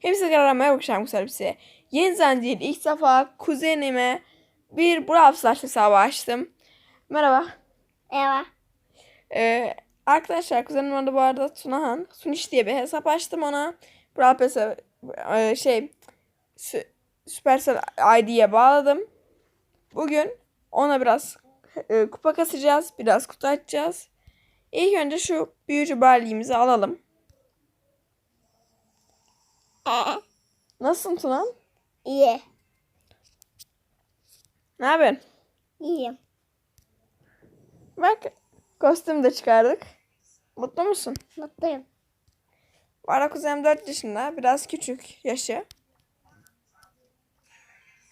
Hepsi aramaya bakacağım bu elbiseye. Yeni değil ilk defa kuzenime bir Brawl Stars hesabı açtım. Merhaba. Merhaba. Ee, arkadaşlar kuzenim adı bu arada Tunahan. Suniş diye bir hesap açtım ona. Brawl Pass'e e, şey Sü- Supercell ID'ye bağladım. Bugün ona biraz e, kupa kasacağız. Biraz kutu açacağız. İlk önce şu büyücü barley'imizi alalım. Nasılsın Tunan? iyi. Ne yapıyorsun? İyiyim. Bak kostüm de çıkardık. Mutlu musun? Mutluyum. Bu arada kuzenim 4 yaşında. Biraz küçük yaşı.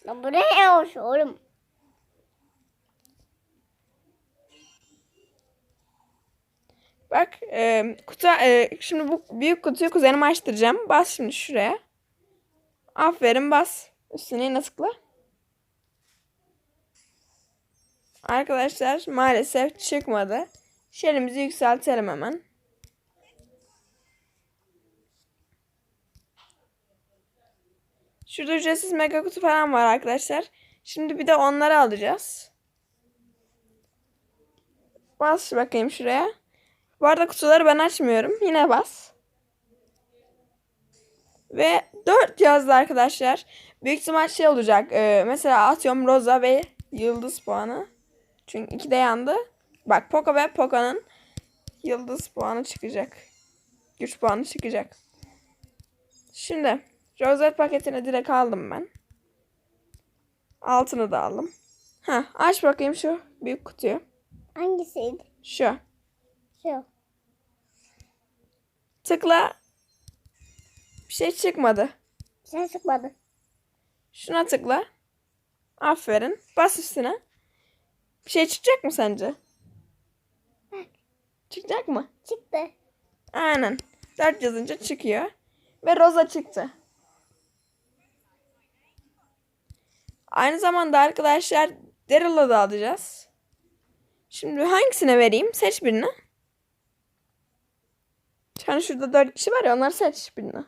Ya buraya hoş oğlum. Bak e, kutu e, şimdi bu büyük kutuyu kuzenime açtıracağım. Bas şimdi şuraya. Aferin bas. Üstüne yine tıkla. Arkadaşlar maalesef çıkmadı. Şelimizi yükseltelim hemen. Şurada ücretsiz mega kutu falan var arkadaşlar. Şimdi bir de onları alacağız. Bas bakayım şuraya. Bu arada kutuları ben açmıyorum. Yine bas. Ve 4 yazdı arkadaşlar. Büyük ihtimal şey olacak. e, mesela atıyorum Rosa ve Yıldız puanı. Çünkü iki de yandı. Bak Poco ve Poco'nun Yıldız puanı çıkacak. Güç puanı çıkacak. Şimdi Rosette paketini direkt aldım ben. Altını da aldım. Ha, aç bakayım şu büyük kutuyu. Hangisiydi? Şu. Şu. Tıkla. Bir şey çıkmadı. Sen çıkmadı. Şuna tıkla. Aferin. Bas üstüne. Bir şey çıkacak mı sence? Çıkacak mı? Çıktı. Aynen. 4 yazınca çıkıyor. Ve Rosa çıktı. Aynı zamanda arkadaşlar Daryl'ı da alacağız. Şimdi hangisine vereyim? Seç birini. Şu an şurada 4 kişi var ya onları seç birini.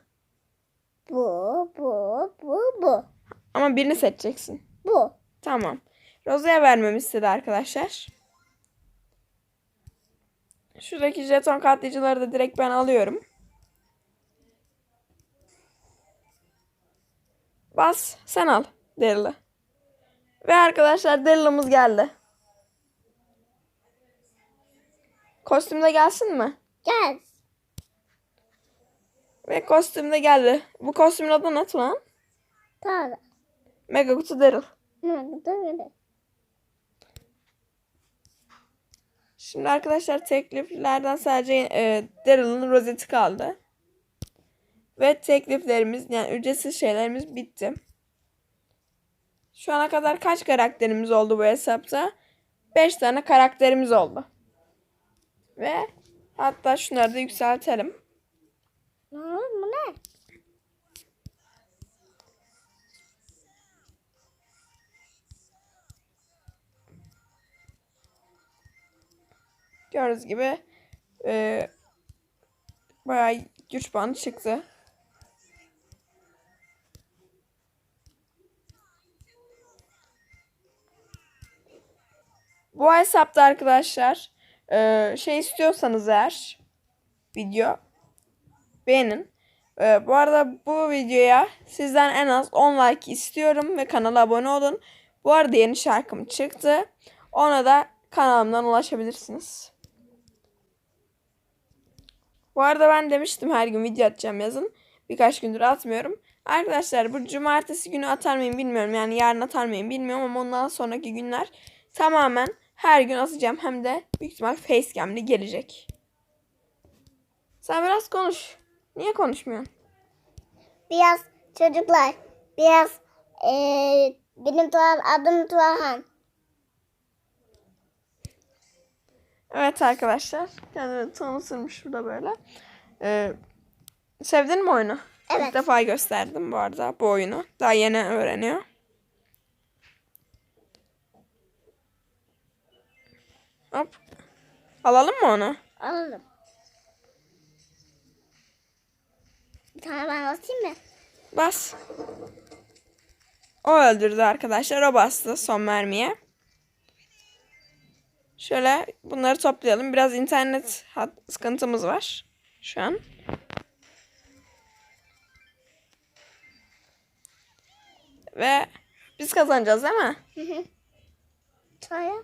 Bu, bu, bu, bu. Ama birini seçeceksin. Bu. Tamam. Roza'ya vermemi istedi arkadaşlar. Şuradaki jeton katlayıcıları da direkt ben alıyorum. Bas sen al Daryl'ı. Ve arkadaşlar Daryl'ımız geldi. Kostümde gelsin mi? Gel. Ve kostümde geldi. Bu kostümün adı ne Tunan? Tamam. Mega Kutu Daryl. Dur, dur. Şimdi arkadaşlar tekliflerden sadece e, Daryl'ın rozeti kaldı. Ve tekliflerimiz yani ücretsiz şeylerimiz bitti. Şu ana kadar kaç karakterimiz oldu bu hesapta? 5 tane karakterimiz oldu. Ve hatta şunları da yükseltelim. Gördüğünüz gibi e, bayağı güç puanı çıktı. Bu hesapta arkadaşlar e, şey istiyorsanız eğer video beğenin. E, bu arada bu videoya sizden en az 10 like istiyorum ve kanala abone olun. Bu arada yeni şarkım çıktı. Ona da kanalımdan ulaşabilirsiniz. Bu arada ben demiştim her gün video atacağım yazın. Birkaç gündür atmıyorum. Arkadaşlar bu cumartesi günü atar mıyım bilmiyorum. Yani yarın atar mıyım bilmiyorum ama ondan sonraki günler tamamen her gün atacağım. Hem de büyük ihtimal facecam'li gelecek. Sen biraz konuş. Niye konuşmuyorsun? Biraz çocuklar. Biraz eee benim Tuğan adım Tuğhan. Evet arkadaşlar. Kendini tanıtırmış burada böyle. Ee, sevdin mi oyunu? Evet. İlk defa gösterdim bu arada bu oyunu. Daha yeni öğreniyor. Hop. Alalım mı onu? Alalım. Bir tane ben atayım mı? Bas. O öldürdü arkadaşlar. O bastı son mermiye. Şöyle bunları toplayalım. Biraz internet hat sıkıntımız var şu an. Ve biz kazanacağız değil mi? Sonra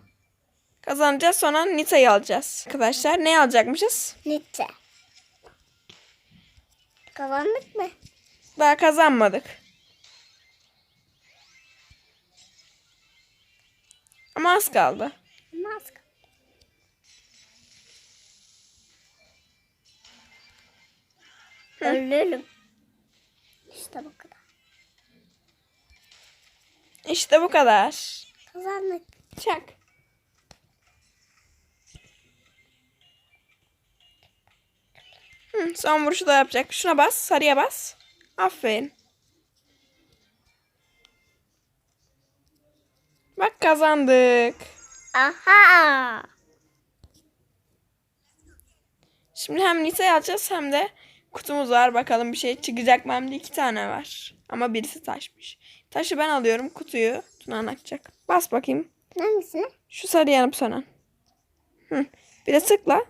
Kazanacağız sonra Nita'yı alacağız. Arkadaşlar ne alacakmışız? Nietzsche. Kazandık mı? Daha kazanmadık. Ama az kaldı. Öldürürüm. İşte bu kadar. İşte bu kadar. Kazandık. Çak. Hı, son vuruşu da yapacak. Şuna bas. Sarıya bas. Aferin. Bak kazandık. Aha. Şimdi hem Nita'yı alacağız hem de kutumuz var. Bakalım bir şey çıkacak mı? Hem de iki tane var. Ama birisi taşmış. Taşı ben alıyorum. Kutuyu Tuna açacak. Bas bakayım. Hangisi? Şu sarı yanıp sönen. Hı. Bir de tıkla.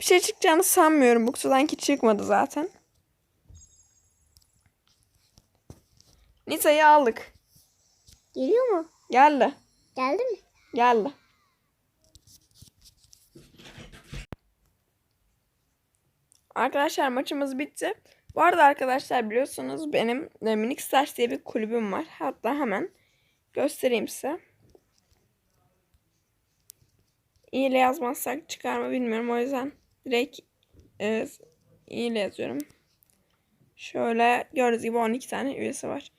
Bir şey çıkacağını sanmıyorum. Bu kutudan ki çıkmadı zaten. Nita'yı aldık. Geliyor mu? Geldi. Geldi mi? Geldi. Arkadaşlar maçımız bitti. Bu arada arkadaşlar biliyorsunuz benim e, Minik Stars diye bir kulübüm var. Hatta hemen göstereyim size. İyi ile yazmazsak çıkar mı bilmiyorum. O yüzden direkt e, iyi ile yazıyorum. Şöyle gördüğünüz gibi 12 tane üyesi var.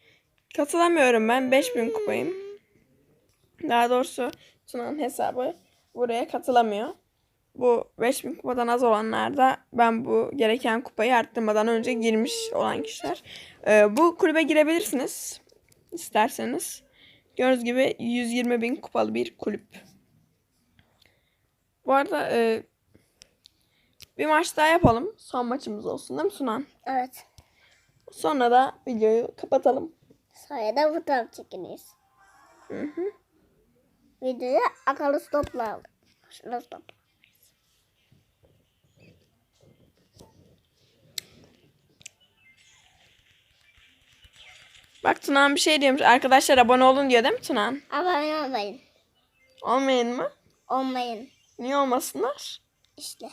Katılamıyorum ben. 5000 kupayım. Daha doğrusu Tuna'nın hesabı buraya katılamıyor. Bu 5000 kupadan az olanlar da ben bu gereken kupayı arttırmadan önce girmiş olan kişiler. Ee, bu kulübe girebilirsiniz isterseniz. Gördüğünüz gibi 120 bin kupalı bir kulüp. Bu arada e, bir maç daha yapalım. Son maçımız olsun değil mi Sunan? Evet. Sonra da videoyu kapatalım. Sonra da fotoğraf çekiniz. Hı hı. Videoya akıllı stopla aldık. Şurada stop. Bak Tunan bir şey diyormuş. Arkadaşlar abone olun diyor değil mi Tunan? Abone olmayın. Olmayın mı? Olmayın. Niye olmasınlar? İşte.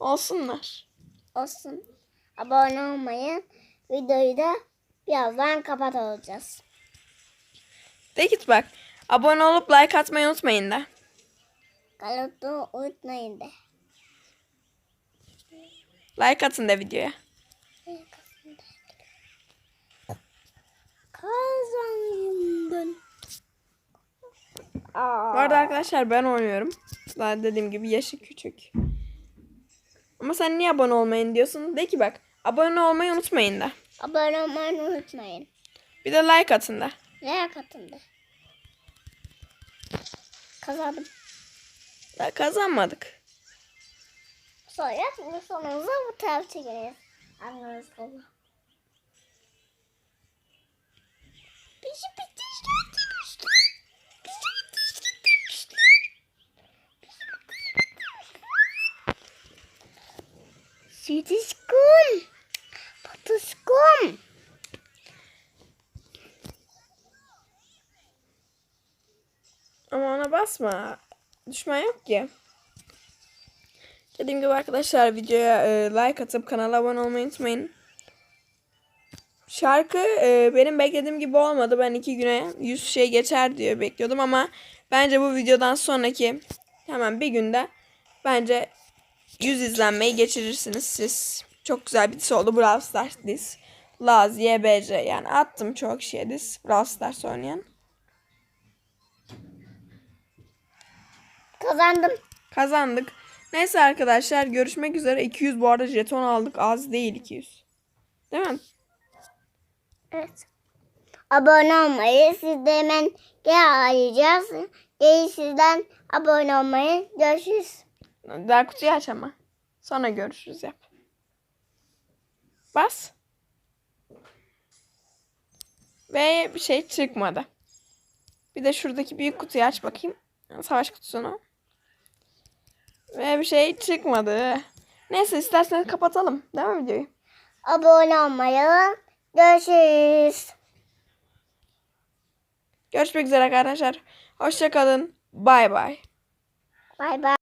Olsunlar. Olsun. Abone olmayın. Videoyu da birazdan kapat olacağız. De git bak. Abone olup like atmayı unutmayın da. Kalıtı unutmayın de. Like atın da videoya. Kazandım. Bu arada arkadaşlar ben oynuyorum. Daha dediğim gibi yaşı küçük. Ama sen niye abone olmayın diyorsun? De ki bak. Abone olmayı unutmayın da. Abone olmayı unutmayın. Bir de like atın da. Ne katıldı? Kazandım. Daha kazanmadık. Sonra bu sonumuza bu taraf çekeriz. Anladınız mı? Bizi bitirmişler. Bizi bitirmişler. Sütüsküm. Patuskum. Ama ona basma. Düşman yok ki. Dediğim gibi arkadaşlar videoya e, like atıp kanala abone olmayı unutmayın. Şarkı e, benim beklediğim gibi olmadı. Ben iki güne 100 şey geçer diye bekliyordum ama bence bu videodan sonraki hemen bir günde bence 100 izlenmeyi geçirirsiniz siz. Çok güzel bir dizi oldu. Brawl Stars diz. Laz, YBC yani attım çok şey diz. Brawl Stars oynayan. Kazandım. Kazandık. Neyse arkadaşlar görüşmek üzere. 200 bu arada jeton aldık. Az değil 200. Değil mi? Evet. Abone olmayı siz de hemen gel arayacağız. Gelin sizden abone olmayı. Görüşürüz. Daha kutuyu aç ama. Sonra görüşürüz yap. Bas. Ve bir şey çıkmadı. Bir de şuradaki büyük kutuyu aç bakayım. Savaş kutusunu. Ve bir şey çıkmadı. Neyse isterseniz kapatalım. Değil mi videoyu? Abone olmayı. Görüşürüz. Görüşmek üzere arkadaşlar. Hoşçakalın. Bay bay. Bay bay.